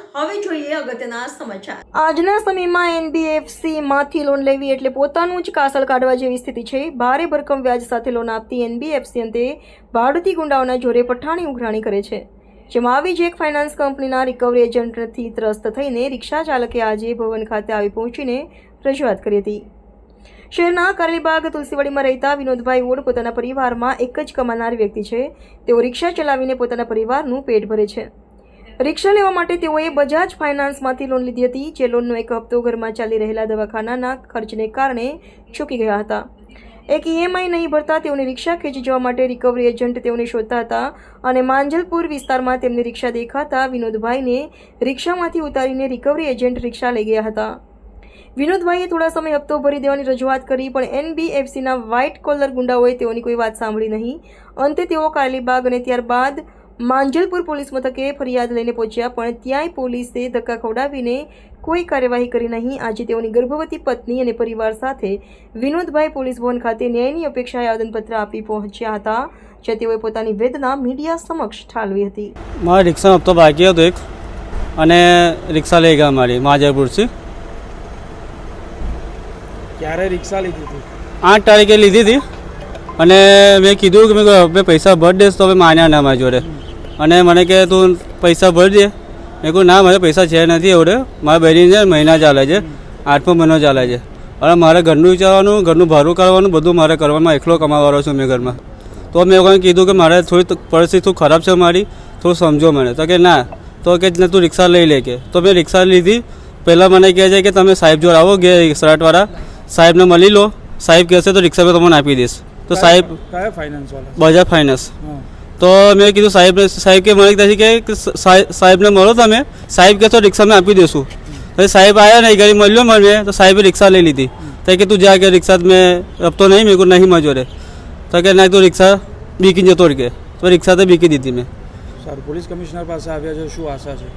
અગત્યના સમાચાર. આજના સમયમાં એનબીએફસી માંથી લોન લેવી એટલે પોતાનું જ કાસળ કાઢવા જેવી સ્થિતિ છે. ભારે ભરકમ વ્યાજ સાથે લોન આપતી એનબીએફસી અંતે ભાડુતી ગુંડાઓના જોરે પઠાણી ઉઘરાણી કરે છે. જેમાં આવી જ એક ફાઇનાન્સ કંપનીના રિકવરી એજન્ટથી ત્રસ્ત થઈને રિક્ષા ચાલકે આજે ભવન ખાતે આવી પહોંચીને રજૂઆત કરી હતી. શહેરના કારેલીબાગ તુલસીવાડીમાં રહેતા વિનોદભાઈ ઓડ પોતાના પરિવારમાં એક જ કમાનાર વ્યક્તિ છે. તેઓ રિક્ષા ચલાવીને પોતાના પરિવારનું પેટ ભરે છે. રિક્ષા લેવા માટે તેઓએ બજાજ ફાઇનાન્સમાંથી લોન લીધી હતી, જે લોનનો એક હપ્તો ઘરમાં ચાલી રહેલા દવાખાનાના ખર્ચને કારણે ચૂકી ગયા હતા. એક ઈએમઆઈ નહીં ભરતા તેઓની રિક્ષા ખેંચી જવા માટે રિકવરી એજન્ટ તેઓને શોધતા હતા અને માંજલપુર વિસ્તારમાં તેમની રિક્ષા દેખાતા વિનોદભાઈને રિક્ષામાંથી ઉતારીને રિકવરી એજન્ટ રિક્ષા લઈ ગયા હતા. વિનોદભાઈએ થોડા સમય હપ્તો ભરી દેવાની રજૂઆત કરી, પણ એનબીએફસીના વ્હાઇટ કોલર ગુંડાઓએ તેઓની કોઈ વાત સાંભળી નહીં. અંતે તેઓ કાલીબાગ અને ત્યારબાદ માંજલપુર પોલીસ મથકે ફરિયાદ લઈને પહોંચ્યા પણ ત્યાંય પોલીસે ધક્કા ખવડાવીને કોઈ કાર્યવાહી કરી નહીં. આજે તેઓની ગર્ભવતી પત્ની અને પરિવાર સાથે વિનોદભાઈ પોલીસ ભવન ખાતે ન્યાયની અપેક્ષાએ આવેદનપત્ર આપી પહોંચ્યા હતા જ્યાં તેઓએ પોતાની વેદના મીડિયા સમક્ષ ઠાલવી હતી. મારા રિક્ષા હપ્તો બાકી હતો એક અને રિક્ષા લઈ ગયા મારી માજરપુરથી ક્યારે રિક્ષા લીધી હતી? આઠ તારીખે લીધી હતી અને મેં કીધું કે મેં હવે પૈસા ભરી દેશ તો હવે માન્યા ના મારી જોડે. અને મને કે તું પૈસા ભરી દે. મેં કહું ના મારે પૈસા છે નથી એવડે. મારા બહેરીને મહિના ચાલે છે. આઠમો મહિનો ચાલે છે. અને મારે ઘરનું વિચારવાનું ઘરનું ભાડું કાઢવાનું બધું મારે કરવાનું. એકલો કમાવાનો છું મેં ઘરમાં. તો મેં લોકોને કીધું કે મારે થોડી પરિસ્થિતિ થોડી ખરાબ છે મારી. થોડું સમજો મને. તો કે ના. તો કે ને તું રિક્ષા લઈ લે કે. તો મેં રિક્ષા લીધી. પહેલાં મને કહે છે કે તમે સાહેબ જોડે આવો ગે સરાટવાળા. સાહેબને મળી લો. સાહેબ કહેશે તો રિક્ષા મેં તમને આપી દઈશ. તો સાહેબ બજાજ ફાઇનાન્સ. તો મેં કીધું સાહેબને સાહેબ કે મને કહે છે કે સાહેબ- સાહેબને મળો તમે સાહેબ કહે તો રિક્ષા મેં આપી દઈશું તો સાહેબ આવ્યા નહીં ઘરે મળ્યો મને તો સાહેબે રિક્ષા લઈ લીધી તો કે તું જા કે રિક્ષા મેં રપતો નહીં મેં કહું નહીં મારી જોડે તો કે ના તું રિક્ષા બીકી જતો રહી કે તો રિક્ષા તો બીકી દીધી મેં સારું પોલીસ કમિશનર પાસે આવ્યા છે શું આશા છે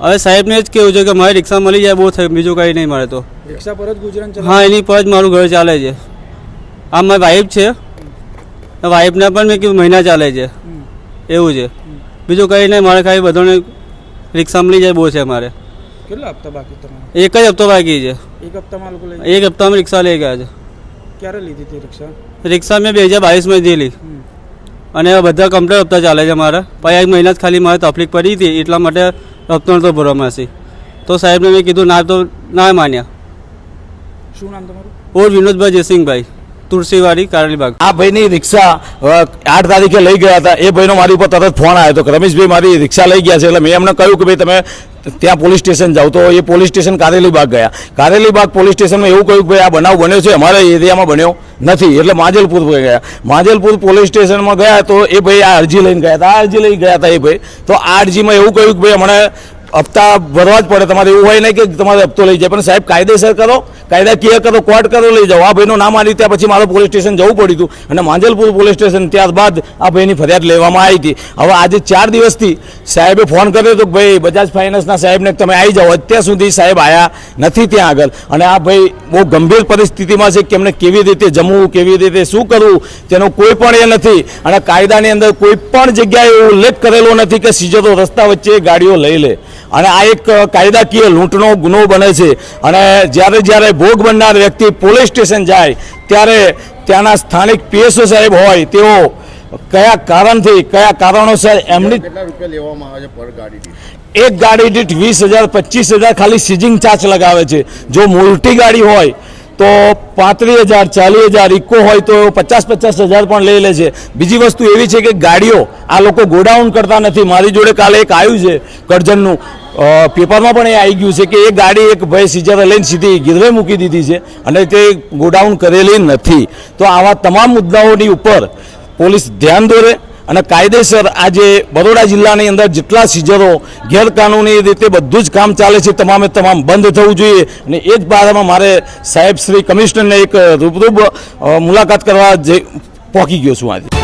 હવે સાહેબને જ કેવું છે કે મારી રિક્ષા મળી જાય બહુ થયું બીજું કંઈ નહીં મળે તો રિક્ષા પર જ ગુજરાન ચલાવે હા એની પર જ મારું ઘર ચાલે છે આ મારી વાઈફ છે વાઈફને પણ મેં કીધું મહિના ચાલે છે હમ. એવું છે. બીજું કંઈ નહીં મારે ખાલી બધાને રિક્ષા મળી જાય બહુ છે મારે કેટલા હપ્તા બાકી તમારા? એક જ હપ્તો બાકી છે. એક હપ્તામાં લોકો લઈ એક હપ્તામાં રિક્ષા લઈ ગયા છે. ક્યારે લીધી હતી રિક્ષા? રિક્ષા મેં બે હજાર બાવીસમાં લીધેલી અને બધા કમ્પ્લેટ હપ્તા ચાલે છે મારા. પછી એક મહિના જ ખાલી મારે તકલીફ પડી હતી એટલા માટે હપ્તો નહોતો ભરવામાં હશે તો સાહેબને મેં કીધું ના તો ના માન્યા. શું નામ તમારું? ઓર વિનોદભાઈ જયસિંહભાઈ. તુલસીવાડી કારેલીબાગ આ ભાઈની રિક્ષા આઠ તારીખે લઈ ગયા હતા. એ ભાઈનો મારી ઉપર તરત ફોન આવ્યો હતો રમેશભાઈ, મારી રિક્ષા લઈ ગયા છે. એટલે મેં એમને કહ્યું કે, ભાઈ, તમે ત્યાં પોલીસ સ્ટેશન જાવ તો એ પોલીસ સ્ટેશન કારેલીબાગ ગયા. કારેલીબાગ પોલીસ સ્ટેશનમાં એવું કહ્યું કે, ભાઈ, આ બનાવ બન્યો છે? અમારા એરિયામાં બન્યો નથી. એટલે માજલપુર ગયા. માજલપુર પોલીસ સ્ટેશનમાં ગયા તો એ ભાઈ આ અરજી લઈને ગયા હતા. આ અરજી લઈ ગયા હતા એ ભાઈ. તો આ અરજીમાં એવું કહ્યું કે, ભાઈ અમને હપ્તા ભરવા જ પડે. તમારે એવું હોય નહીં કે તમારે હપ્તો લઈ જાય. પણ સાહેબ, કાયદેસર કરો કાયદાકીય કરો, કોર્ટ કરો, લઈ જાઓ. આ ભાઈનું નામ આની ત્યાં પછી મારે પોલીસ સ્ટેશન જવું પડ્યું હતું. અને માંજલપુર પોલીસ સ્ટેશન ત્યારબાદ આ ભાઈની ફરિયાદ લેવામાં આવી હતી. હવે આજે ચાર દિવસથી સાહેબે ફોન કર્યો હતો ભાઈ, બજાજ ફાઇનાન્સના સાહેબને તમે આવી જાઓ. અત્યાર સુધી સાહેબ આવ્યા નથી ત્યાં આગળ. અને આ ભાઈ બહુ ગંભીર પરિસ્થિતિમાં છે કે એમને કેવી રીતે જમવું, કેવી રીતે શું કરવું, તેનો કોઈ પણ એ નથી. અને કાયદાની અંદર કોઈ પણ જગ્યાએ ઉલ્લેખ કરેલો નથી કે સીજતો રસ્તા વચ્ચે ગાડીઓ લઈ લે. અને આ એક કાયદાકીય લૂંટનો ગુનો બને છે. અને જ્યારે જ્યારે ભોગ બનનાર વ્યક્તિ પોલીસ સ્ટેશન જાય ત્યારે ત્યાંના સ્થાનિક પીએસઓ સાહેબ હોય તેઓ કયા કારણથી કયા કારણોસર એમની એક ગાડી દીઠ વીસ હજાર પચીસ હજાર ખાલી સીઝિંગ ચાર્જ લગાવે છે. જો મોટી ગાડી હોય તો પાંત્રીસ હજાર, ચાલીસ હજાર, ઇકો હોય તો પચાસ પચાસ હજાર પણ લઈ લે છે. બીજી વસ્તુ એવી છે કે ગાડીઓ આ લોકો ગોડાઉન કરતા નથી. મારી જોડે કાલે એક આવ્યું છે કરજણનું. પેપરમાં પણ એ આવી ગયું છે કે એ ગાડી એક ભાઈ સીજર લઈને સીધી ગીરવે મૂકી દીધી છે અને તે ગોડાઉન કરેલી નથી. તો આવા તમામ મુદ્દાઓની ઉપર પોલીસ ધ્યાન દોરે. અને કાયદેસર આજે બરોડા જિલ્લાની અંદર જેટલા સીઝરો ગેરકાનૂની રીતે બધું જ કામ ચાલે છે, તમામે તમામ બંધ થવું જોઈએ. અને એ જ બારામાં મારે સાહેબ શ્રી કમિશનરને એક રૂબરૂબ મુલાકાત કરવા જે પહોંચી ગયો છું આજે.